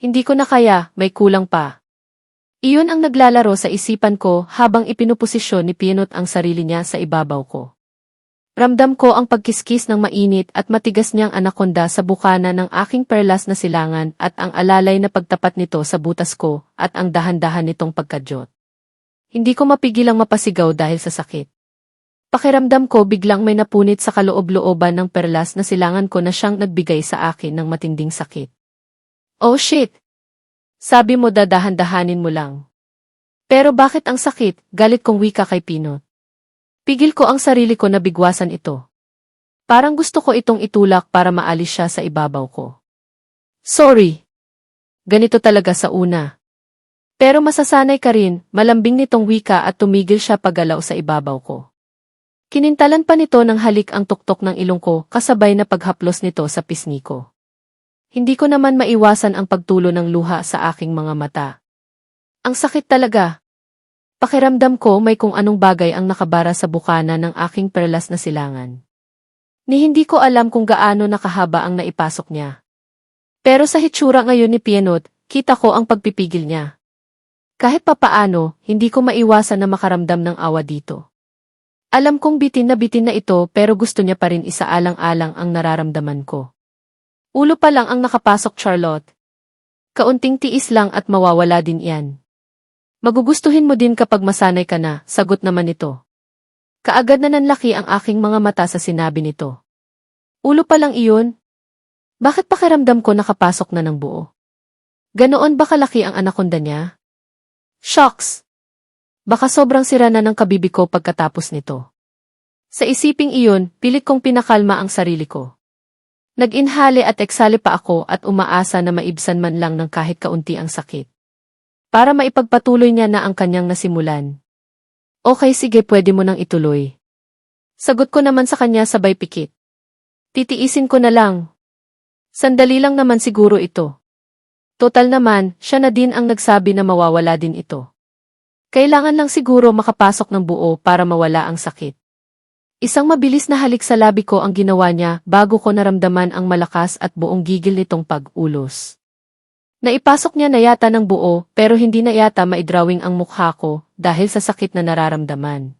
Hindi ko na kaya, may kulang pa. Iyon ang naglalaro sa isipan ko habang ipinuposisyon ni Pinot ang sarili niya sa ibabaw ko. Ramdam ko ang pagkiskis ng mainit at matigas niyang anakonda sa bukana ng aking perlas na silangan at ang alalay na pagtapat nito sa butas ko at ang dahan-dahan nitong pagkadyot. Hindi ko mapigilang mapasigaw dahil sa sakit. Pakiramdam ko biglang may napunit sa kaloob-looban ng perlas na silangan ko na siyang nagbigay sa akin ng matinding sakit. Oh shit! Sabi mo dadahan-dahanin mo lang. Pero bakit ang sakit, galit kong wika kay Pinot. Pigil ko ang sarili ko na bigwasan ito. Parang gusto ko itong itulak para maalis siya sa ibabaw ko. Sorry. Ganito talaga sa una. Pero masasanay ka rin, malambing nitong wika at tumigil siya pagalaw sa ibabaw ko. Kinintalan pa nito ng halik ang tuktok ng ilong ko kasabay na paghaplos nito sa pisngi ko. Hindi ko naman maiwasan ang pagtulo ng luha sa aking mga mata. Ang sakit talaga. Pakiramdam ko may kung anong bagay ang nakabara sa bukana ng aking perlas na silangan. Ni hindi ko alam kung gaano nakahaba ang naipasok niya. Pero sa hitsura ngayon ni Pienot, kita ko ang pagpipigil niya. Kahit papaano, hindi ko maiwasan na makaramdam ng awa dito. Alam kong bitin na bitin na ito pero gusto niya pa rin isaalang-alang ang nararamdaman ko. Ulo pa lang ang nakapasok Charlotte. Kaunting tiis lang at mawawala din yan. Magugustuhin mo din kapag masanay ka na, sagot naman ito. Kaagad na nanlaki ang aking mga mata sa sinabi nito. Ulo pa lang iyon? Bakit pakiramdam ko nakapasok na ng buo? Ganoon ba kalaki ang anakonda niya? Shocks! Baka sobrang sira na ng kabibi ko pagkatapos nito. Sa isiping iyon, pilit kong pinakalma ang sarili ko. Nag-inhale at eksale pa ako at umaasa na maibsan man lang ng kahit kaunti ang sakit. Para maipagpatuloy niya na ang kanyang nasimulan. Okay sige pwede mo nang ituloy. Sagot ko naman sa kanya sabay pikit. Titiisin ko na lang. Sandali lang naman siguro ito. Total naman, siya na din ang nagsabi na mawawala din ito. Kailangan lang siguro makapasok ng buo para mawala ang sakit. Isang mabilis na halik sa labi ko ang ginawa niya bago ko naramdaman ang malakas at buong gigil nitong pag-ulos. Naipasok niya na yata ng buo pero hindi na yata maidrawing ang mukha ko dahil sa sakit na nararamdaman.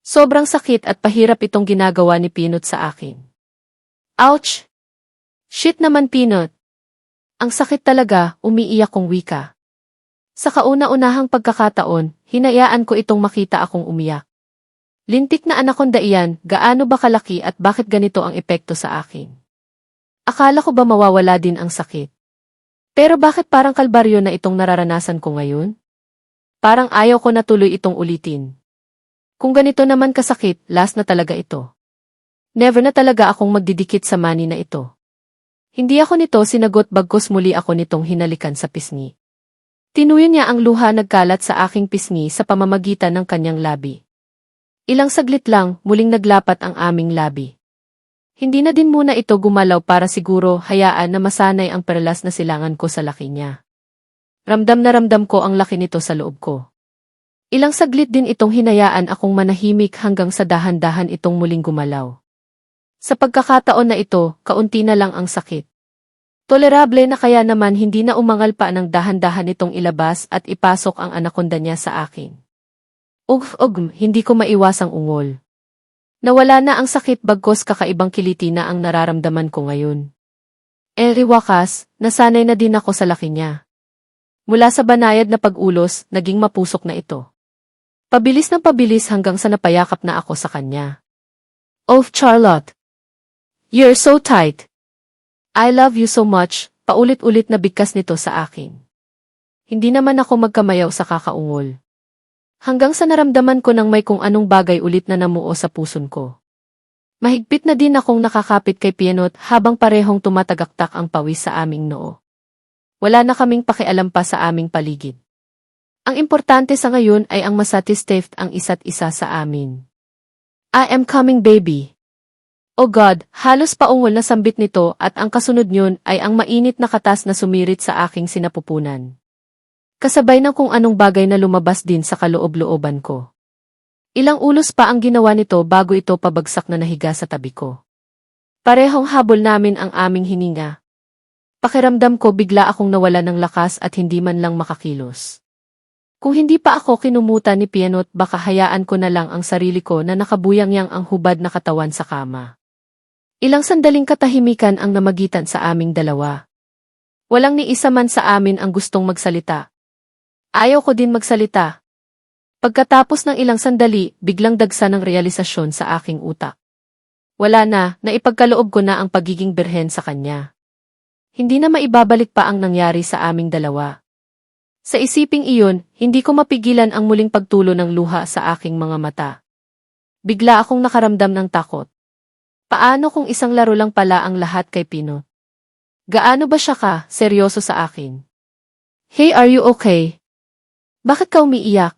Sobrang sakit at pahirap itong ginagawa ni Pinot sa akin. Ouch! Shit naman Pinot! Ang sakit talaga, umiiyak kong wika. Sa kauna-unahang pagkakataon, hinayaan ko itong makita akong umiyak. Lintik na anakonda iyan, gaano ba kalaki at bakit ganito ang epekto sa akin? Akala ko ba mawawala din ang sakit? Pero bakit parang kalbaryo na itong nararanasan ko ngayon? Parang ayaw ko na tuloy itong ulitin. Kung ganito naman kasakit, last na talaga ito. Never na talaga akong magdidikit sa mani na ito. Hindi ako nito sinagot bagkos muli ako nitong hinalikan sa pisngi. Tinuyo niya ang luha nagkalat sa aking pisngi sa pamamagitan ng kanyang labi. Ilang saglit lang, muling naglapat ang aming labi. Hindi na din muna ito gumalaw para siguro hayaan na masanay ang perlas na silangan ko sa laki niya. Ramdam na ramdam ko ang laki nito sa loob ko. Ilang saglit din itong hinayaan akong manahimik hanggang sa dahan-dahan itong muling gumalaw. Sa pagkakataon na ito, kaunti na lang ang sakit. Tolerable na kaya naman hindi na umangal pa ng dahan-dahan itong ilabas at ipasok ang anakonda niya sa akin. Ugh, ugh, hindi ko maiwasang ungol. Nawala na ang sakit bagkos kakaibang kiliti na ang nararamdaman ko ngayon. Eri wakas, nasanay na din ako sa laki niya. Mula sa banayad na pag-ulos, naging mapusok na ito. Pabilis ng pabilis hanggang sa napayakap na ako sa kanya. Oh, Charlotte! You're so tight! I love you so much, paulit-ulit na bigkas nito sa akin. Hindi naman ako magkamayaw sa kakaungol. Hanggang sa naramdaman ko ng may kung anong bagay ulit na namuo sa puson ko. Mahigpit na din akong nakakapit kay Pienot habang parehong tumatagaktak ang pawis sa aming noo. Wala na kaming pakialam pa sa aming paligid. Ang importante sa ngayon ay ang masatisfied ang isa't isa sa amin. I am coming baby. Oh God, halos paungol na sambit nito at ang kasunod niyon ay ang mainit na katas na sumirit sa aking sinapupunan. Kasabay ng kung anong bagay na lumabas din sa kaloob-looban ko. Ilang ulos pa ang ginawa nito bago ito pabagsak na nahiga sa tabi ko. Parehong habol namin ang aming hininga. Pakiramdam ko bigla akong nawala ng lakas at hindi man lang makakilos. Kung hindi pa ako kinumuta ni Pianot baka hayaan ko na lang ang sarili ko na nakabuyang-yang ang hubad na katawan sa kama. Ilang sandaling katahimikan ang namagitan sa aming dalawa. Walang ni isa man sa amin ang gustong magsalita. Ayaw ko din magsalita. Pagkatapos ng ilang sandali, biglang dagsa ng realisasyon sa aking utak. Wala na, naipagkaloob ko na ang pagiging birhen sa kanya. Hindi na maibabalik pa ang nangyari sa aming dalawa. Sa isiping iyon, hindi ko mapigilan ang muling pagtulo ng luha sa aking mga mata. Bigla akong nakaramdam ng takot. Paano kung isang laro lang pala ang lahat kay Pino? Gaano ba siya ka, seryoso sa akin? Hey, are you okay? Bakit ka umiiyak?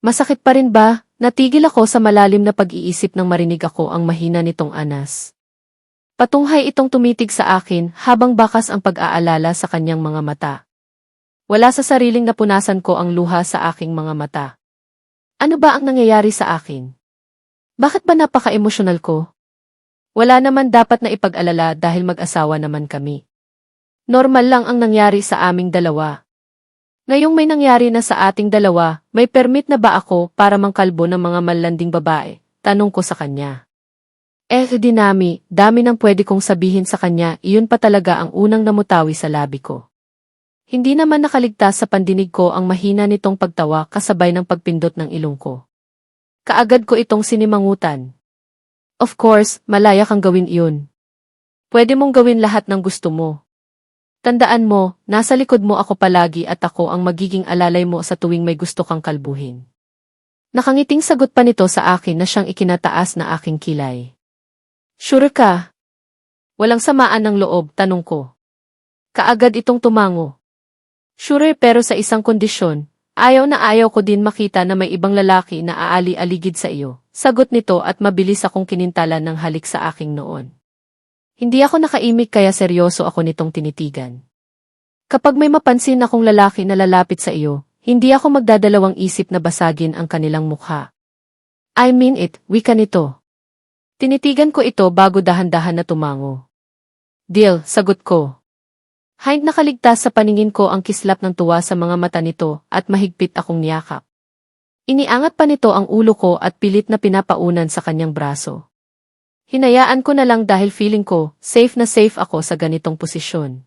Masakit pa rin ba? Natigil ako sa malalim na pag-iisip nang marinig ako ang mahina nitong anas. Patunghay itong tumitig sa akin habang bakas ang pag-aalala sa kanyang mga mata. Wala sa sariling napunasan ko ang luha sa aking mga mata. Ano ba ang nangyayari sa akin? Bakit ba napaka-emosyonal ko? Wala naman dapat na ipag-alala dahil mag-asawa naman kami. Normal lang ang nangyari sa aming dalawa. Ngayong may nangyari na sa ating dalawa, may permit na ba ako para mangkalbo ng mga malanding babae? Tanong ko sa kanya. Eh, dinami, dami nang pwede kong sabihin sa kanya, iyon pa talaga ang unang namutawi sa labi ko. Hindi naman nakaligtas sa pandinig ko ang mahina nitong pagtawa kasabay ng pagpindot ng ilong ko. Kaagad ko itong sinimangutan. Of course, malaya kang gawin iyon. Pwede mong gawin lahat ng gusto mo. Tandaan mo, nasa likod mo ako palagi at ako ang magiging alalay mo sa tuwing may gusto kang kalbuhin. Nakangiting sagot pa nito sa akin na siyang ikinataas na aking kilay. Sure ka? Walang samaan ng loob, tanong ko. Kaagad itong tumango. Sure pero sa isang kondisyon, ayaw na ayaw ko din makita na may ibang lalaki na aali-aligid sa iyo. Sagot nito at mabilis akong kinintalan ng halik sa aking noon. Hindi ako nakaimik kaya seryoso ako nitong tinitigan. Kapag may mapansin akong lalaki na lalapit sa iyo, hindi ako magdadalawang isip na basagin ang kanilang mukha. I mean it, wika nito. Tinitigan ko ito bago dahan-dahan na tumango. Deal, sagot ko. Hind nakaligtas sa paningin ko ang kislap ng tuwa sa mga mata nito at mahigpit akong niyakap. Iniangat pa nito ang ulo ko at pilit na pinapaunan sa kanyang braso. Hinayaan ko na lang dahil feeling ko, safe na safe ako sa ganitong posisyon.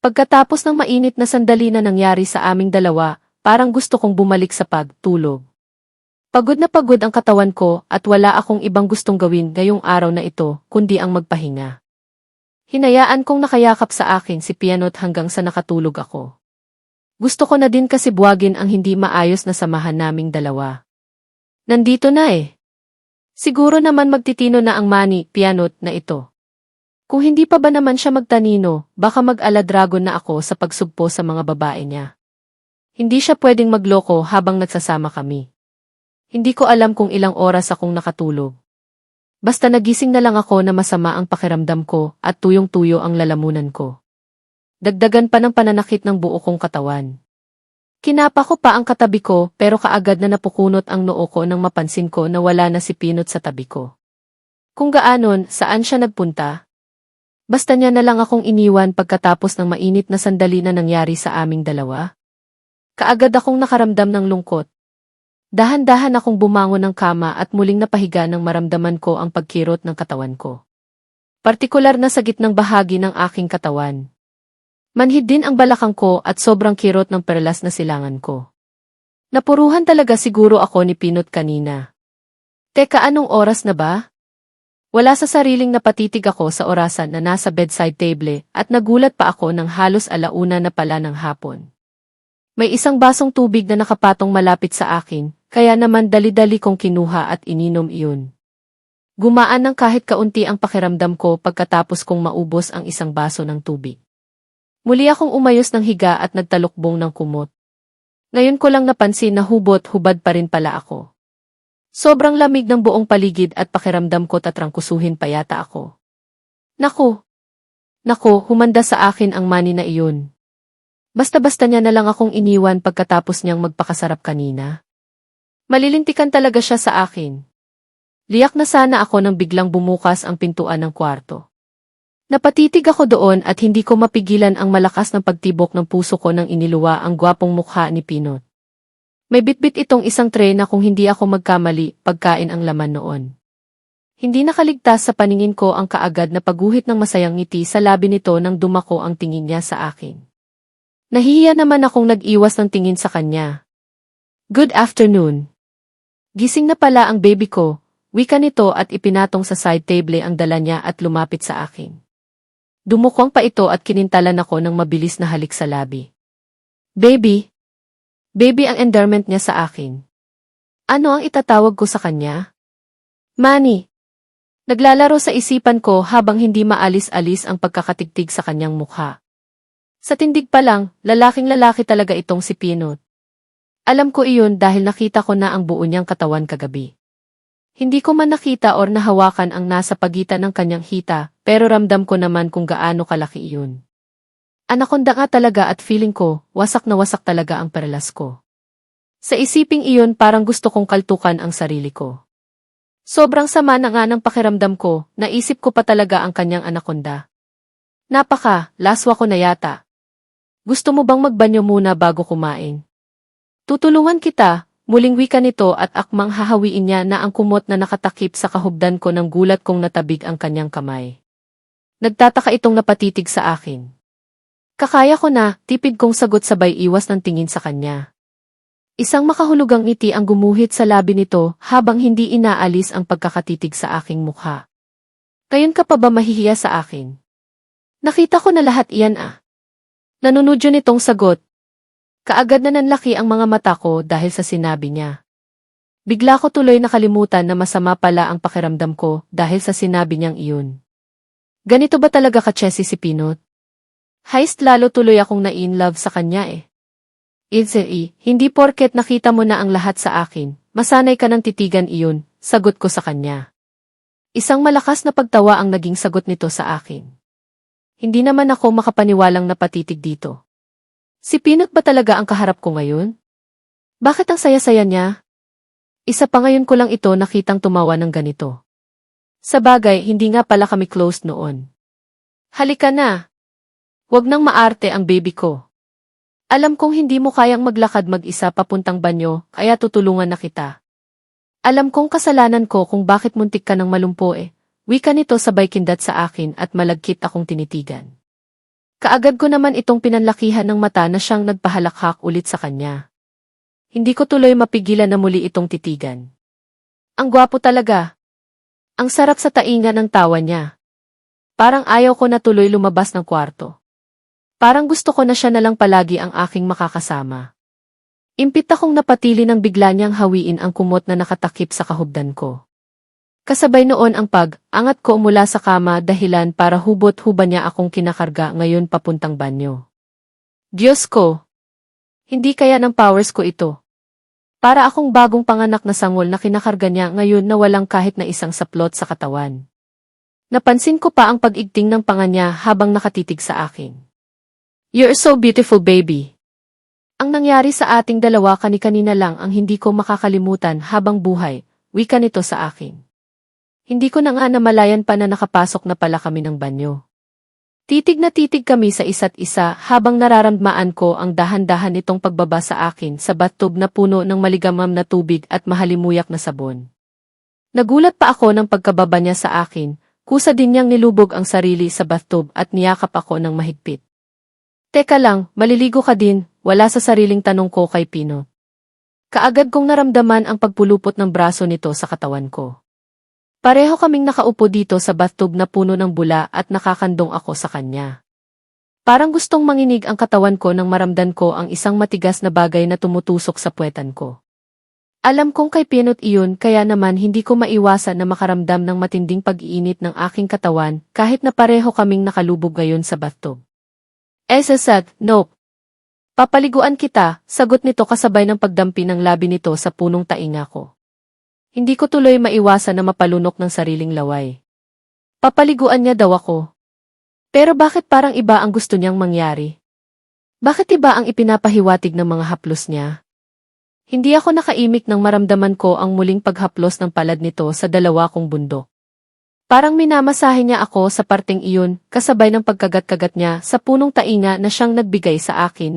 Pagkatapos ng mainit na sandali na nangyari sa aming dalawa, parang gusto kong bumalik sa pagtulog. Pagod na pagod ang katawan ko at wala akong ibang gustong gawin ngayong araw na ito kundi ang magpahinga. Hinayaan kong nakayakap sa akin si Pianot hanggang sa nakatulog ako. Gusto ko na din kasi buwagin ang hindi maayos na samahan naming dalawa. Nandito na eh. Siguro naman magtitino na ang mani, Pianot, na ito. Kung hindi pa ba naman siya magtanino, baka mag-aladragon na ako sa pagsugpo sa mga babae niya. Hindi siya pwedeng magloko habang nagsasama kami. Hindi ko alam kung ilang oras akong nakatulog. Basta nagising na lang ako na masama ang pakiramdam ko at tuyong-tuyo ang lalamunan ko. Dagdagan pa ng pananakit ng buo kong katawan. Kinapa ko pa ang katabi ko pero kaagad na napukunot ang noo ko nang mapansin ko na wala na si Pinot sa tabi ko. Kung gaanon, saan siya nagpunta? Basta niya na lang akong iniwan pagkatapos ng mainit na sandali na nangyari sa aming dalawa. Kaagad akong nakaramdam ng lungkot. Dahan-dahan akong bumangon ng kama at muling napahiga nang maramdaman ko ang pagkirot ng katawan ko. Partikular na sa gitnang bahagi ng aking katawan. Manhid din ang balakang ko at sobrang kirot ng perlas na silangan ko. Napuruhan talaga siguro ako ni Pinot kanina. Teka anong oras na ba? Wala sa sariling napatitig ako sa orasan na nasa bedside table at nagulat pa ako ng halos alauna na pala ng hapon. May isang basong tubig na nakapatong malapit sa akin, kaya naman dali-dali kong kinuha at ininom iyon. Gumaan ng kahit kaunti ang pakiramdam ko pagkatapos kong maubos ang isang baso ng tubig. Muli akong umayos ng higa at nagtalukbong ng kumot. Ngayon ko lang napansin na hubot-hubad pa rin pala ako. Sobrang lamig ng buong paligid at pakiramdam ko tatrangkusuhin pa yata ako. Naku! Naku, humanda sa akin ang mani na iyon. Basta-basta niya na lang akong iniwan pagkatapos niyang magpakasarap kanina. Malilintikan talaga siya sa akin. Liyak na sana ako nang biglang bumukas ang pintuan ng kwarto. Napatitig ako doon at hindi ko mapigilan ang malakas ng pagtibok ng puso ko nang iniluwa ang gwapong mukha ni Pinot. May bitbit itong isang tray na kung hindi ako magkamali, pagkain ang laman noon. Hindi nakaligtas sa paningin ko ang kaagad na pagguhit ng masayang ngiti sa labi nito nang dumako ang tingin niya sa akin. Nahihiya naman akong nag-iwas ng tingin sa kanya. Good afternoon. Gising na pala ang baby ko, wika nito at ipinatong sa side table ang dala niya at lumapit sa akin. Dumukwang pa ito at kinintalan ako ng mabilis na halik sa labi. Baby. Baby ang endearment niya sa akin. Ano ang itatawag ko sa kanya? Manny. Naglalaro sa isipan ko habang hindi maalis-alis ang pagkakatigtig sa kanyang mukha. Sa tindig pa lang, lalaking lalaki talaga itong si Pinot. Alam ko iyon dahil nakita ko na ang buo niyang katawan kagabi. Hindi ko man nakita or nahawakan ang nasa pagitan ng kanyang hita, pero ramdam ko naman kung gaano kalaki iyon. Anakonda nga talaga at feeling ko, wasak na wasak talaga ang perlas ko. Sa isiping iyon parang gusto kong kaltukan ang sarili ko. Sobrang sama na nga ng pakiramdam ko, naisip ko pa talaga ang kanyang anakonda. Napaka, laswa ko na yata. Gusto mo bang magbanyo muna bago kumain? Tutulungan kita, Muling wika nito at akmang hahawiin niya na ang kumot na nakatakip sa kahubdan ko ng gulat kong natabig ang kanyang kamay. Nagtataka itong napatitig sa akin. Kakaya ko na, tipid kong sagot sabay iwas ng tingin sa kanya. Isang makahulugang ngiti ang gumuhit sa labi nito habang hindi inaalis ang pagkakatitig sa aking mukha. Kayon ka pa ba mahihiya sa akin? Nakita ko na lahat iyan ah. Nanunudyo nitong sagot, Kaagad na nanlaki ang mga mata ko dahil sa sinabi niya. Bigla ko tuloy nakalimutan na masama pala ang pakiramdam ko dahil sa sinabi niyang iyon. Ganito ba talaga ka Chessy si Pinot? Heist lalo tuloy akong na-in-love sa kanya eh. Ilse hindi porket nakita mo na ang lahat sa akin, masanay ka ng titigan iyon, sagot ko sa kanya. Isang malakas na pagtawa ang naging sagot nito sa akin. Hindi naman ako makapaniwalang napatitig dito. Si Pinot ba talaga ang kaharap ko ngayon? Bakit ang saya-saya niya? Isa pa ngayon ko lang ito nakitang tumawa ng ganito. Sa bagay, hindi nga pala kami close noon. Halika na. Huwag nang maarte ang baby ko. Alam kong hindi mo kayang maglakad mag-isa papuntang banyo, kaya tutulungan na kita. Alam kong kasalanan ko kung bakit muntik ka ng malumpo eh. Wika nito sabay kindat sa akin at malagkit akong tinitigan. Kaagad ko naman itong pinanlakihan ng mata na siyang nagpahalakhak ulit sa kanya. Hindi ko tuloy mapigilan na muli itong titigan. Ang gwapo talaga. Ang sarap sa tainga ng tawa niya. Parang ayaw ko na tuloy lumabas ng kwarto. Parang gusto ko na siya na lang palagi ang aking makakasama. Impit akong napatili ng bigla niyang hawiin ang kumot na nakatakip sa kahubdan ko. Kasabay noon ang pag-angat ko mula sa kama dahilan para hubot-huba niya akong kinakarga ngayon papuntang banyo. Diyos ko! Hindi kaya ng powers ko ito. Para akong bagong panganak na sangol na kinakarga niya ngayon na walang kahit na isang saplot sa katawan. Napansin ko pa ang pag-igting ng panga niya habang nakatitig sa akin. You're so beautiful baby. Ang nangyari sa ating dalawa kani-kanina lang ang hindi ko makakalimutan habang buhay, wika nito sa akin. Hindi ko na nga namalayan pa na nakapasok na pala kami ng banyo. Titig na titig kami sa isa't isa habang nararamdaman ko ang dahan-dahan nitong pagbaba sa akin sa bathtub na puno ng maligamam na tubig at mahalimuyak na sabon. Nagulat pa ako ng pagkababa niya sa akin, kusa din niyang nilubog ang sarili sa bathtub at niyakap ako ng mahigpit. Teka lang, maliligo ka din, wala sa sariling tanong ko kay Pino. Kaagad kong naramdaman ang pagpulupot ng braso nito sa katawan ko. Pareho kaming nakaupo dito sa bathtub na puno ng bula at nakakandong ako sa kanya. Parang gustong manginig ang katawan ko nang maramdan ko ang isang matigas na bagay na tumutusok sa puwetan ko. Alam kong kay Pinot iyon kaya naman hindi ko maiwasan na makaramdam ng matinding pag-iinit ng aking katawan kahit na pareho kaming nakalubog ngayon sa bathtub. Esasad, nope. Papaliguan kita, sagot nito kasabay ng pagdampi ng labi nito sa punong tainga ko. Hindi ko tuloy maiwasan na mapalunok ng sariling laway. Papaliguan niya daw ako. Pero bakit parang iba ang gusto niyang mangyari? Bakit iba ang ipinapahiwatig ng mga haplos niya? Hindi ako nakaimik nang maramdaman ko ang muling paghaplos ng palad nito sa dalawa kong bundok. Parang minamasahe niya ako sa parteng iyon, kasabay ng pagkagat-kagat niya sa punong tainga na siyang nagbigay sa akin ng